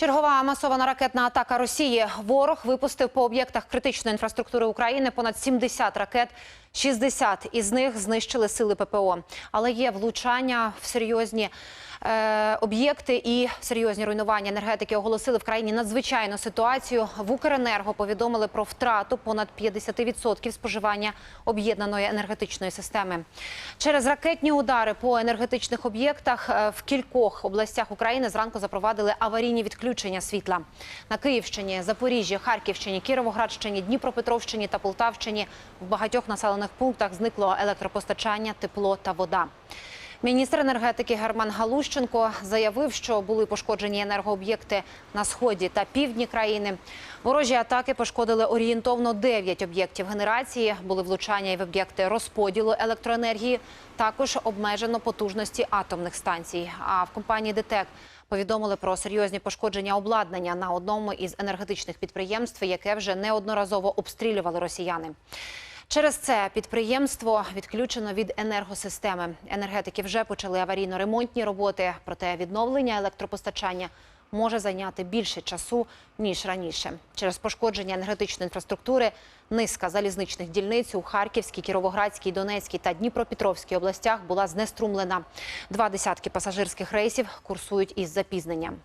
Чергова масована ракетна атака Росії. Ворог випустив по об'єктах критичної інфраструктури України понад 70 ракет. 60 із них знищили сили ППО. Але є влучання в серйозні е, об'єкти і серйозні руйнування енергетики. Оголосили в країні надзвичайну ситуацію. В Укренерго повідомили про втрату понад 50% споживання об'єднаної енергетичної системи. Через ракетні удари по енергетичних об'єктах е, в кількох областях України зранку запровадили аварійні відключення світла. На Київщині, Запоріжжі, Харківщині, Кіровоградщині, Дніпропетровщині та Полтавщині в багатьох населених пунктах зникло електропостачання, тепло та вода. Міністр енергетики Герман Галущенко заявив, що були пошкоджені енергооб'єкти на сході та півдні країни. Ворожі атаки пошкодили орієнтовно 9 об'єктів генерації. Були влучання і в об'єкти розподілу електроенергії. Також обмежено потужності атомних станцій. А в компанії ДТЕК повідомили про серйозні пошкодження обладнання на одному із енергетичних підприємств, яке вже неодноразово обстрілювали росіяни. Через це підприємство відключено від енергосистеми. Енергетики вже почали аварійно-ремонтні роботи, проте відновлення електропостачання може зайняти більше часу ніж раніше. Через пошкодження енергетичної інфраструктури низка залізничних дільниць у Харківській, Кіровоградській, Донецькій та Дніпропетровській областях була знеструмлена. Два десятки пасажирських рейсів курсують із запізненням.